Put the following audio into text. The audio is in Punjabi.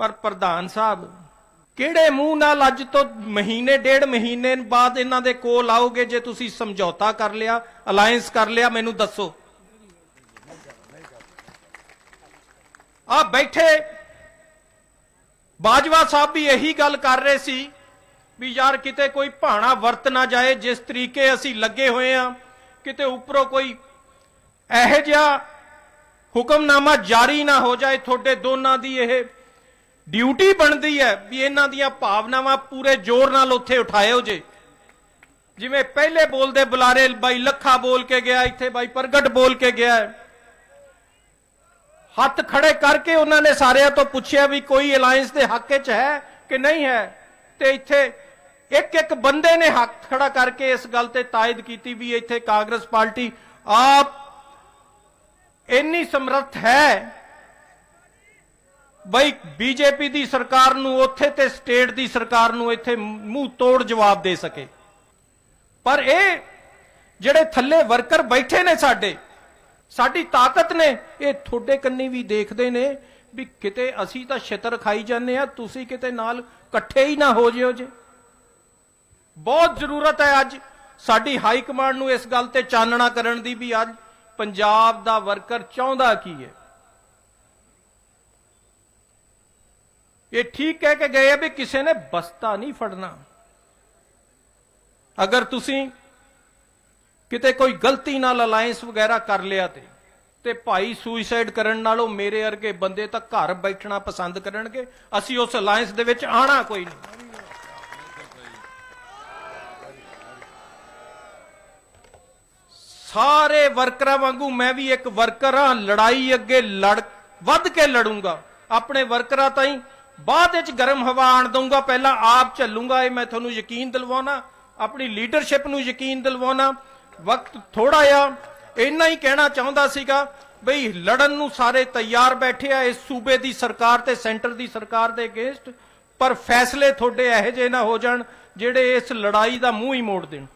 ਪਰ ਪ੍ਰਧਾਨ ਸਾਹਿਬ, ਕਿਹੜੇ ਮੂੰਹ ਨਾਲ ਅੱਜ ਤੋਂ ਮਹੀਨੇ, ਡੇਢ ਮਹੀਨੇ ਬਾਅਦ ਇਹਨਾਂ ਦੇ ਕੋਲ ਆਓਗੇ ਜੇ ਤੁਸੀਂ ਸਮਝੌਤਾ ਕਰ ਲਿਆ ਅਲਾਈਅੰਸ ਕਰ ਲਿਆ, ਮੈਨੂੰ ਦੱਸੋ। ਆ ਬੈਠੇ, ਬਾਜਵਾ ਸਾਹਿਬ ਵੀ ਇਹੀ ਗੱਲ ਕਰ ਰਹੇ ਸੀ ਵੀ ਯਾਰ ਕਿਤੇ ਕੋਈ ਭਾਣਾ ਵਰਤ ਨਾ ਜਾਏ, ਜਿਸ ਤਰੀਕੇ ਅਸੀਂ ਲੱਗੇ ਹੋਏ ਆ ਕਿਤੇ ਉੱਪਰੋਂ ਕੋਈ ਇਹੋ ਜਿਹਾ ਹੁਕਮਨਾਮਾ ਜਾਰੀ ਨਾ ਹੋ ਜਾਏ, ਤੁਹਾਡੇ ਦੋਨਾਂ ਦੀ ਇਹ ਡਿਊਟੀ ਬਣਦੀ ਹੈ ਵੀ ਇਹਨਾਂ ਦੀਆਂ ਭਾਵਨਾਵਾਂ ਪੂਰੇ ਜ਼ੋਰ ਨਾਲ ਉੱਥੇ ਉਠਾਇਓ ਜੇ। ਜਿਵੇਂ ਪਹਿਲੇ ਬੋਲਦੇ ਬੁਲਾਰੇ, ਬਾਈ ਲੱਖਾ ਬੋਲ ਕੇ ਗਿਆ, ਇੱਥੇ ਬਾਈ ਪ੍ਰਗਟ ਬੋਲ ਕੇ ਗਿਆ। ਹੱਥ ਖੜੇ ਕਰਕੇ ਉਹਨਾਂ ਨੇ ਸਾਰਿਆਂ ਤੋਂ ਪੁੱਛਿਆ ਵੀ ਕੋਈ ਅਲਾਈਅੰਸ ਦੇ ਹੱਕ 'ਚ ਹੈ ਕਿ ਨਹੀਂ ਹੈ? ਤੇ ਇੱਥੇ ਇੱਕ ਇੱਕ ਬੰਦੇ ਨੇ ਹੱਥ ਖੜਾ ਕਰਕੇ ਇਸ ਗੱਲ ਤੇ ਤਾਇਦ ਕੀਤੀ ਵੀ ਇੱਥੇ ਕਾਂਗਰਸ ਪਾਰਟੀ ਆਪ ਇੰਨੀ ਸਮਰੱਥ ਹੈ ਬਈ, ਬੀਜੇਪੀ ਦੀ ਸਰਕਾਰ ਨੂੰ ਉੱਥੇ ਤੇ ਸਟੇਟ ਦੀ ਸਰਕਾਰ ਨੂੰ ਇੱਥੇ ਮੂੰਹ ਤੋੜ ਜਵਾਬ ਦੇ ਸਕੇ। ਪਰ ਇਹ ਜਿਹੜੇ ਥੱਲੇ ਵਰਕਰ ਬੈਠੇ ਨੇ ਸਾਡੇ, ਸਾਡੀ ਤਾਕਤ ਨੇ, ਇਹ ਤੁਹਾਡੇ ਕੰਨੀ ਵੀ ਦੇਖਦੇ ਨੇ ਵੀ ਕਿਤੇ ਅਸੀਂ ਤਾਂ ਛਿੱਤਰ ਖਾਈ ਜਾਂਦੇ ਆ ਤੁਸੀਂ ਕਿਤੇ ਨਾਲ ਇਕੱਠੇ ਹੀ ਨਾ ਹੋ ਜਿਓ ਜੇ। ਬਹੁਤ ਜ਼ਰੂਰਤ ਹੈ ਅੱਜ ਸਾਡੀ ਹਾਈ ਕਮਾਂਡ ਨੂੰ ਇਸ ਗੱਲ ਤੇ ਚਾਨਣਾ ਕਰਨ ਦੀ ਵੀ ਅੱਜ ਪੰਜਾਬ ਦਾ ਵਰਕਰ ਚਾਹੁੰਦਾ ਕੀ ਹੈ। ਇਹ ਠੀਕ ਕਹਿ ਕੇ ਗਏ ਆ ਵੀ ਕਿਸੇ ਨੇ ਬਸਤਾ ਨਹੀਂ ਫੜਨਾ। ਅਗਰ ਤੁਸੀਂ ਕਿਤੇ ਕੋਈ ਗਲਤੀ ਨਾਲ ਅਲਾਈਅੰਸ ਵਗੈਰਾ ਕਰ ਲਿਆ ਤੇ ਤੇ ਭਾਈ ਸੁਸਾਈਡ ਕਰਨ ਨਾਲੋਂ ਮੇਰੇ ਵਰਗੇ ਬੰਦੇ ਤਾਂ ਘਰ ਬੈਠਣਾ ਪਸੰਦ ਕਰਨਗੇ, ਅਸੀਂ ਉਸ ਅਲਾਈਅੰਸ ਦੇ ਵਿੱਚ ਆਣਾ ਕੋਈ ਨਹੀਂ। ਸਾਰੇ ਵਰਕਰਾਂ ਵਾਂਗੂ ਮੈਂ ਵੀ ਇੱਕ ਵਰਕਰ ਹਾਂ, ਲੜਾਈ ਅੱਗੇ ਲੜ ਵੱਧ ਕੇ ਲੜੂੰਗਾ। ਆਪਣੇ ਵਰਕਰਾਂ ਤਾਈਂ ਬਾਅਦ ਵਿੱਚ ਗਰਮ ਹਵਾ ਆਣ ਦਊਂਗਾ, ਪਹਿਲਾਂ ਆਪ ਚੱਲੂੰਗਾ ਇਹ ਮੈਂ ਤੁਹਾਨੂੰ ਯਕੀਨ ਦਿਲਵਾਉਣਾ, ਆਪਣੀ ਲੀਡਰਸ਼ਿਪ ਨੂੰ ਯਕੀਨ ਦਿਲਵਾਉਣਾ। ਵਕਤ ਥੋੜਾ ਆ ਇੰਨਾ ਹੀ ਕਹਿਣਾ ਚਾਹੁੰਦਾ ਸੀਗਾ ਬਈ ਲੜਨ ਨੂੰ ਸਾਰੇ ਤਿਆਰ ਬੈਠੇ ਆ, ਇਸ ਸੂਬੇ ਦੀ ਸਰਕਾਰ ਤੇ ਸੈਂਟਰ ਦੀ ਸਰਕਾਰ ਦੇ ਅਗੇਂਸਟ, ਪਰ ਫੈਸਲੇ ਤੁਹਾਡੇ ਇਹੋ ਜਿਹੇ ਨਾ ਹੋ ਜਾਣ, ਜਿਹੜੇ ਇਸ ਲੜਾਈ ਦਾ ਮੂੰਹ ਹੀ ਮੋੜ ਦੇਣ।